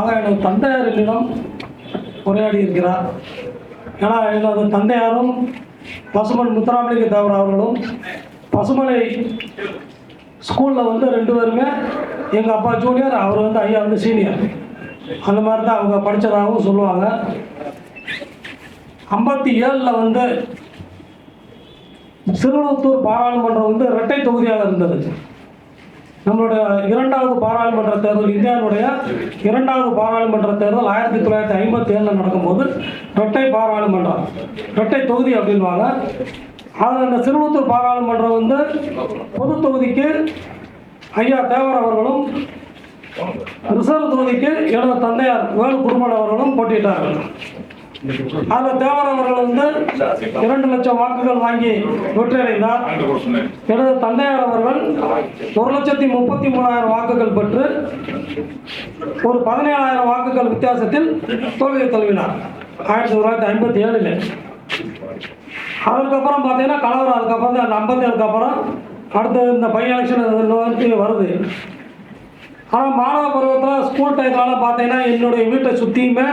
ஆக எனது தந்தையாரிடம் உரையாடி இருக்கிறார். ஏன்னா எனது தந்தையாரும் பசுமன் முத்துராமலிங்க தேவர் அவர்களும் பசுமலை ஸ்கூலில் வந்து ரெண்டு பேருமே எங்கள் அப்பா ஜூனியர் அவர் வந்து ஐயா வந்து சீனியர் அந்த மாதிரி தான் அவங்க படித்ததாகவும் சொல்லுவாங்க. ஐம்பத்தி ஏழில் வந்து சிறுவனத்தூர் பாராளுமன்றம் வந்து இரட்டை தொகுதியாக இருந்தது. நம்மளுடைய இரண்டாவது பாராளுமன்ற தேர்தல் இந்தியாவுடைய இரண்டாவது பாராளுமன்ற தேர்தல் ஆயிரத்தி தொள்ளாயிரத்தி ஐம்பத்தி ஏழில் நடக்கும்போது இரட்டை பாராளுமன்றம் இரட்டை தொகுதி அப்படின்வாங்க அதில் அந்த சிறுவத்தூர் பாராளுமன்றம் வந்து பொது தொகுதிக்கு ஐயா தேவர் அவர்களும் ரிசர்வ் தொகுதிக்கு எனது தந்தையார் வேலு குடும்பம் அவர்களும் போட்டியிட்டார்கள். அதில் தேவர் அவர்கள் வந்து இரண்டு லட்சம் வாக்குகள் வாங்கி வெற்றியடைந்தார். எனது தந்தையார் அவர்கள் ஒரு லட்சத்தி முப்பத்தி மூணாயிரம் வாக்குகள் பெற்று ஒரு பதினேழாயிரம் வாக்குகள் வித்தியாசத்தில் தோல்வியை தழுவினார். ஆயிரத்தி தொள்ளாயிரத்தி ஐம்பத்தி ஏழில். அதுக்கப்புறம் பார்த்தீங்கன்னா கலவரம் அதுக்கப்புறம் தான் அந்த ஐம்பத்தி ஏழுக்கு அப்புறம் அடுத்தது இந்த பை எலெக்ஷன் வருது. ஆனால் மாணவ பருவத்தில் ஸ்கூல் டைம்லாம் பார்த்தீங்கன்னா என்னுடைய வீட்டை சுற்றியுமே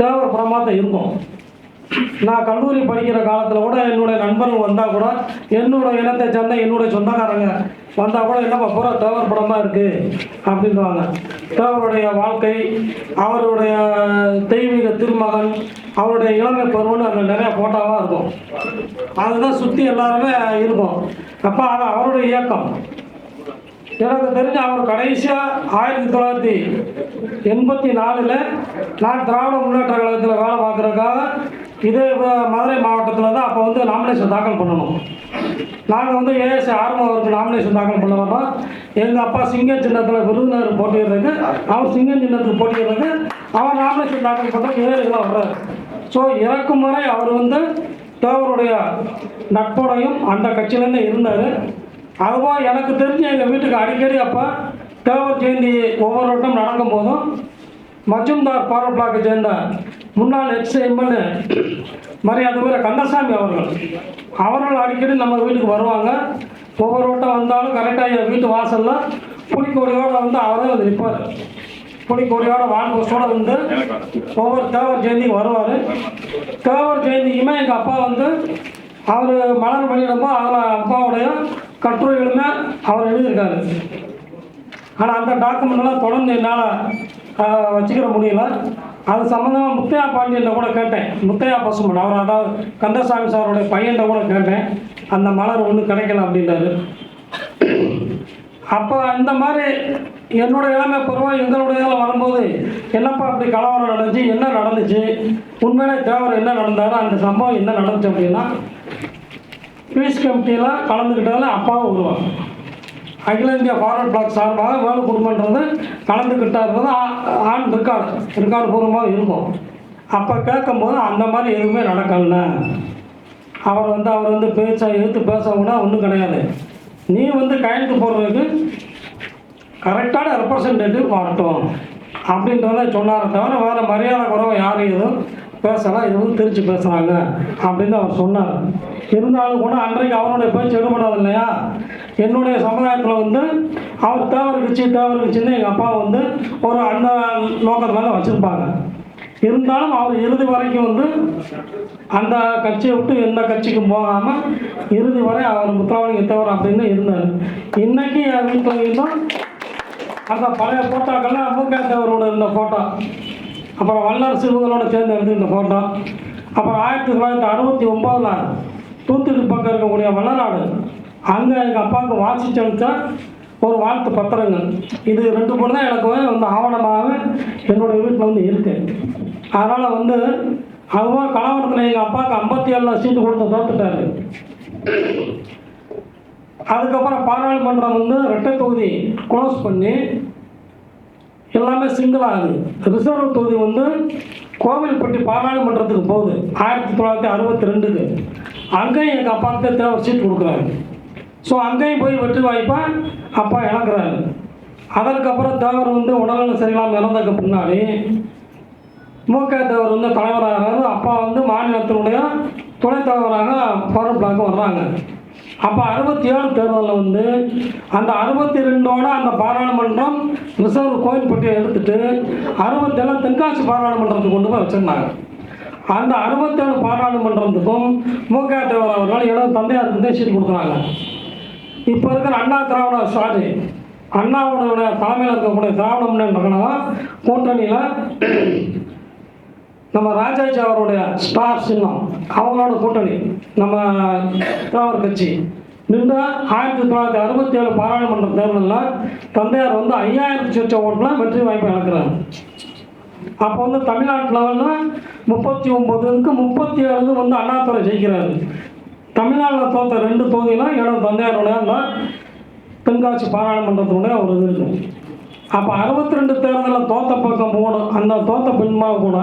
தேவைப்படமாக தான் இருக்கும். நான் கல்லூரி படிக்கிற காலத்தில் கூட என்னுடைய நண்பர்கள் வந்தால் கூட என்னோட இனத்தை சேர்ந்த என்னுடைய சொந்தக்காரங்க வந்தால் கூட என்னப்பா பூரா தேவர் படம் தான் இருக்குது அப்படின்றாங்க தேவருடைய வாழ்க்கை அவருடைய தெய்வீக திருமகன் அவருடைய இளமை பருவம்னு அங்கே நிறைய ஃபோட்டோவாக இருக்கும். அதுதான் சுற்றி எல்லாருமே இருக்கும். அப்போ அது அவருடைய இயக்கம். எனக்கு தெரிஞ்ச அவர் கடைசியாக ஆயிரத்தி தொள்ளாயிரத்தி எண்பத்தி நாலில் நான் திராவிட முன்னேற்ற கழகத்தில் வேலை பார்க்குறதுக்காக இதே மதுரை மாவட்டத்தில் தான் அப்போ வந்து நாமினேஷன் தாக்கல் பண்ணணும். நாங்கள் வந்து ஏஎஸ் ஆர்மோ அவருக்கு நாமினேஷன் தாக்கல் பண்ண வரோம் எங்கள் அப்பா சிங்கம் சின்னத்தில் விருதுநகர் போட்டியிடுறதுக்கு அவர் சிங்கம் சின்னத்துக்கு போட்டியிடுறதுக்கு அவர் நாமினேஷன் தாக்கல் பண்ணுறதுக்கு ஏழுகளாக வர்றாரு. ஸோ இறக்கும் வரை அவர் வந்து தேவருடைய நட்போடையும் அந்த கட்சியிலேருந்து இருந்தார். அதுபோல் எனக்கு தெரிஞ்சு எங்கள் வீட்டுக்கு அடிக்கடி அப்போ தேவர் ஜெயந்தி ஒவ்வொரு வட்டம் நடக்கும் போதும் மஜும்தார் பவர் பிளாக்கை சேர்ந்த முன்னாள் எக்ஸ் எம்எல்ஏ மரியாதை பேர் கந்தசாமி அவர்கள். அவர்கள் அடிக்கடி நம்ம வீட்டுக்கு வருவாங்க. ஒவ்வொரு வட்டம் வந்தாலும் கரெக்டாக என் வீட்டு வாசலில் புலிக்கொடியோடு வந்து அவரே வந்து நிற்பார் புலிக்கொடியோட வாழ்வோட வந்து ஒவ்வொரு தேவர் ஜெயந்திக்கு வருவார். தேவர் ஜெயந்திக்குமே எங்கள் அப்பா வந்து அவர் மலர் பண்ணிடும்போது அதில் அப்பாவுடைய கட்டுரைகளுமே அவர் எழுதியிருக்காரு. ஆனால் அந்த டாக்குமெண்ட்லாம் தொடர்ந்து என்னால் வச்சுக்கிற முடியல. அது சம்மந்தமாக முத்தையா பாண்டியன் கூட கேட்டேன். முத்தையா பசுமன் அவர் அதாவது கந்தசாமி சாரோடைய பையன் கூட கேட்டேன். அந்த மலர் ஒன்றும் கிடைக்கல அப்படின்றாரு அப்போ இந்த மாதிரி என்னோட இளமை பருவம் எங்களுடைய இதில் வரும்போது என்னப்பா அப்படி கலவரம் நடந்துச்சு? என்ன நடந்துச்சு? உண்மையிலே தேவர் என்ன நடந்தாரோ? அந்த சம்பவம் என்ன நடந்துச்சு அப்படின்னா பீஸ் கமிட்டியில் கலந்துக்கிட்டதில் அப்பாவும் வருவாங்க. அகில இந்திய ஃபார்வர்ட் பிளாக் சார்பாக வேலு குடும்பன்றது கலந்துக்கிட்டாருன்றது ஆ- ஆண் ரெக்கார்டு ரெக்கார்டு பூர்வமாக இருக்கும். அப்போ கேட்கும்போது அந்த மாதிரி எதுவுமே நடக்கல அவர் வந்து அவர் வந்து பேச எடுத்து பேசவுன்னா ஒன்றும் கிடையாது. நீ வந்து கையெழுத்து போடுறதுக்கு கரெக்டான ரெப்ரசன்டேட்டிவ் வரட்டும். அப்படின்றத சொன்னாரே தவிர வேறு மரியாதை குறைவை யாரும் எதுவும் பேசலாம் இது வந்து திருச்சி பேசுகிறாங்க அப்படின்னு அவர் சொன்னார். இருந்தாலும் கூட அன்றைக்கு அவருடைய பேச்சு எடுபடாது இல்லையா? என்னுடைய சமுதாயத்தில் வந்து அவர் தேவர் கட்சி தேவர் கட்சின்னு எங்கள் அப்பா வந்து ஒரு அந்த நோக்கத்தில் தான் வச்சுருப்பாங்க இருந்தாலும் அவர் இறுதி வரைக்கும் வந்து அந்த கட்சியை விட்டு எந்த கட்சிக்கும் போகாமல் இறுதி வரை அவர் முத்தாவணி தேவர் அப்படின்னு இருந்தார். இன்னைக்கு என் வீட்டில் இருந்தோம் அந்த பழைய ஃபோட்டோக்கெல்லாம் மூக்கா தேவரோட இருந்த ஃபோட்டோ அப்புறம் வல்லார் சிறுவங்களோட சேர்ந்து எடுத்துக்கிட்ட ஃபோட்டோ அப்புறம் ஆயிரத்தி தொள்ளாயிரத்தி அறுபத்தி ஒம்போதில் தூத்துக்கு பக்கம் இருக்கக்கூடிய வல்லநாடு அங்கே எங்கள் அப்பாவுக்கு வாசிச்சு அளித்த ஒரு வாழ்த்து பத்திரங்கள். இது ரெண்டு மூணு தான் எனக்கு வந்து ஆவணமாக என்னுடைய வீட்டில் வந்து இருக்குது அதனால் வந்து அதுவாக கலவரத்தில் எங்கள் அப்பாவுக்கு ஐம்பத்தி ஏழில் சீட்டு கொடுத்து தோத்துட்டாரு. அதுக்கப்புறம் பாராளுமன்றம் வந்து ரெட்டை தொகுதி க்ளோஸ் பண்ணி எல்லாமே சிங்கிள் ஆகுது ரிசர்வ் தொகுதி வந்து கோவில்பட்டி பாராளுமன்றத்துக்கு போகுது. ஆயிரத்தி தொள்ளாயிரத்தி அறுபத்தி ரெண்டுக்கு அங்கேயும் எங்கள் அப்பாவுக்கு தேவர் சீட் கொடுக்குறாரு. ஸோ அங்கேயும் போய் வெற்றி வாய்ப்பாக அப்பா இழக்கிறாரு. அதற்கப்புறம் தேவர் வந்து உடல்நலம் சரியில்லாமல் இறந்ததுக்கு பின்னாடி மூக்க தேவர் வந்து தலைவராகிறாரு. அப்பா வந்து மாநிலத்தினுடைய துணைத் தலைவராக பவர் பிளாக்கு வர்றாங்க. அப்போ அறுபத்தி ஏழு தேர்தலில் வந்து அந்த அறுபத்தி ரெண்டோட அந்த பாராளுமன்றம் ரிசர்வ் கோயில்பட்டியை எடுத்துட்டு அறுபத்தேழு தென்காசி பாராளுமன்றத்துக்கு கொண்டு போய் வச்சுருந்தாங்க. அந்த அறுபத்தேழு பாராளுமன்றத்துக்கும் மூகா தேவர் அவர்கள் இடம் தந்தையாருக்கு தான் கொடுக்குறாங்க. இப்போ இருக்கிற அண்ணா திராவிட சாரி அண்ணாவோட தலைமையில் இருக்கக்கூடிய திராவிட முன்னேற்ற கழகம் கூட்டணியில் நம்ம ராஜாஜி அவருடைய ஸ்டார் சின்னம் அவங்களோட கூட்டணி நம்ம திராவிட கட்சி. நின்று ஆயிரத்தி தொள்ளாயிரத்தி அறுபத்தி ஏழு பாராளுமன்ற தேர்தலில் தந்தையார் வந்து ஐயாயிரத்தி சொச்ச ஓட்டில் வெற்றி வாய்ப்பு இழக்கிறார். அப்போ வந்து தமிழ்நாட்டு லெவலில் முப்பத்தி ஒம்போதுக்கு முப்பத்தி ஏழு வந்து அண்ணாதுரை ஜெயிக்கிறாரு. தமிழ்நாட்டில் தோற்ற ரெண்டு தொகுதியிலும் இடம் தந்தையாருடைய அந்த தென்காசி பாராளுமன்றத்தினுடைய ஒரு இது இருக்குது அப்போ அறுபத்தி ரெண்டு தேர்தலில் தோத்த பக்கம் போகணும் அந்த தோத்த பின்மாக கூட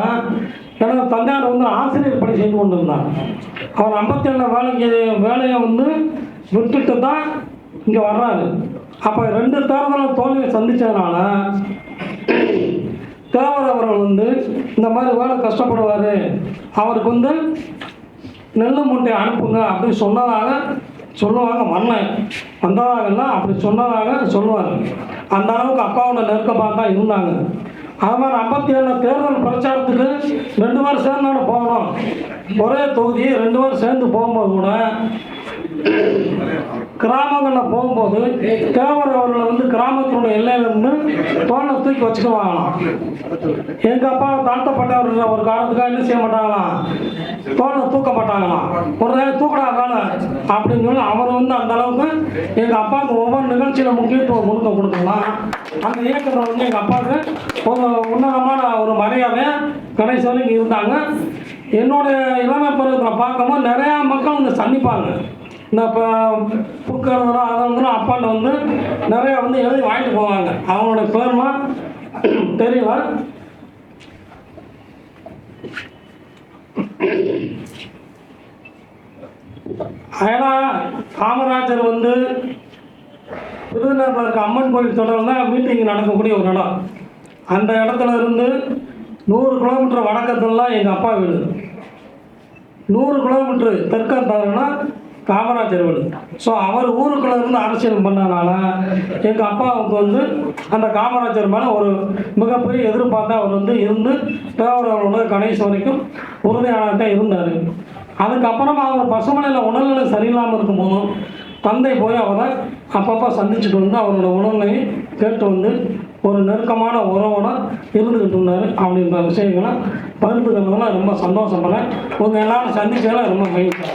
எனது தந்தையார் வந்து ஆசிரியர் பணி செய்து கொண்டு கொண்டிருந்தார். அவர் ஐம்பத்தேழு வேலைக்கு வேலையை வந்து விட்டுட்டு தான் இங்கே வர்றாரு. அப்போ ரெண்டு தேர்தலில் தோல்வியை சந்தித்ததுனால தேவர் அவர்கள் வந்து இந்த மாதிரி வேலை கஷ்டப்படுவார். அவருக்கு வந்து நெல் மூட்டை அனுப்புங்க அப்படின்னு சொன்னதாக சொல்லுவாங்க மன்னன். எல்லாம் அப்படி சொன்னதாக சொல்லுவார். அந்த அளவுக்கு அப்பாவோட நெருக்கமாக தான் இருந்தாங்க. அது ஐம்பத்தி ஏழு தேர்தல் பிரச்சாரத்துக்கு ரெண்டு பேரும் சேர்ந்தாலும் போகணும். ஒரே தொகுதி ரெண்டு பேரும் சேர்ந்து போகும்போது கூட கிராமங்களில் போகும்போது தேவர் அவர்களை வந்து கிராமத்தினுடைய எல்லையிலிருந்து தோலை தூக்கி வச்சுக்குவாங்களாம். எங்கள் அப்பா தாழ்த்தப்பட்டவர் ஒரு காலத்துக்காக என்ன செய்ய மாட்டாங்களாம்? தோலை தூக்க மாட்டாங்களாம். ஒரு நேரம் தூக்கடா வேலை அப்படின்னு சொல்லி அவர் வந்து அந்த அளவுக்கு எங்கள் அப்பாவுக்கு ஒவ்வொரு நிகழ்ச்சியில் முக்கியத்துவம் கொடுக்க கொடுக்கலாம். அந்த இயக்கத்தில் வந்து எங்கள் அப்பாவுக்கு ஒரு உன்னதமான ஒரு மரியாதை கடைசி வரைக்கும் இருந்தாங்க. என்னுடைய இளமை பருவத்தில் பார்க்கும்போது நிறையா மக்கள் வந்து சந்திப்பாங்க. இந்த இப்போ புக்கு எழுதுறோம் அதை எழுதுறோம் அப்பாண்ட வந்து நிறைய வந்து எழுதி வாங்கிட்டு போவாங்க. அவங்களோட பேர்லாம் தெரியல. ஏன்னா காமராஜர் வந்து விருதுநகரில் இருக்க அம்மன் கோயில் தொடர்ந்து தான் மீட்டிங் நடக்கக்கூடிய ஒரு இடம். அந்த இடத்துல இருந்து நூறு கிலோமீட்டர் வடக்கத்துலலாம் எங்கள் அப்பா வீடு. நூறு கிலோமீட்டர் தெற்கத்தாருன்னா காமராஜர் ஸோ அவர் ஊருக்குள்ளே இருந்து அரசியல் பண்ணனால எங்கள் அப்பாவுக்கு வந்து அந்த காமராஜர் மேலே ஒரு மிகப்பெரிய எதிர்பார்த்து அவர் வந்து இருந்து தேவரோட கணேஷ் வரைக்கும் உறுதியாக தான் இருந்தார். அதுக்கப்புறமா அவர் பசுமலையில் உடல்நிலை சரியில்லாமல் இருக்கும்போதும் தந்தை போய் அவரை அப்பப்போ சந்திச்சுட்டு வந்து அவரோட உடல்நிலையை கேட்டு வந்து ஒரு நெருக்கமான உறவோட இருந்துக்கிட்டு இருந்தார். அப்படின்ற விஷயங்களை பகிர்ந்துக்கிறதுலாம் ரொம்ப சந்தோஷப்படுறேன். உங்கள் எல்லாரும் சந்திச்சதெல்லாம் ரொம்ப மகிழ்ச்சி.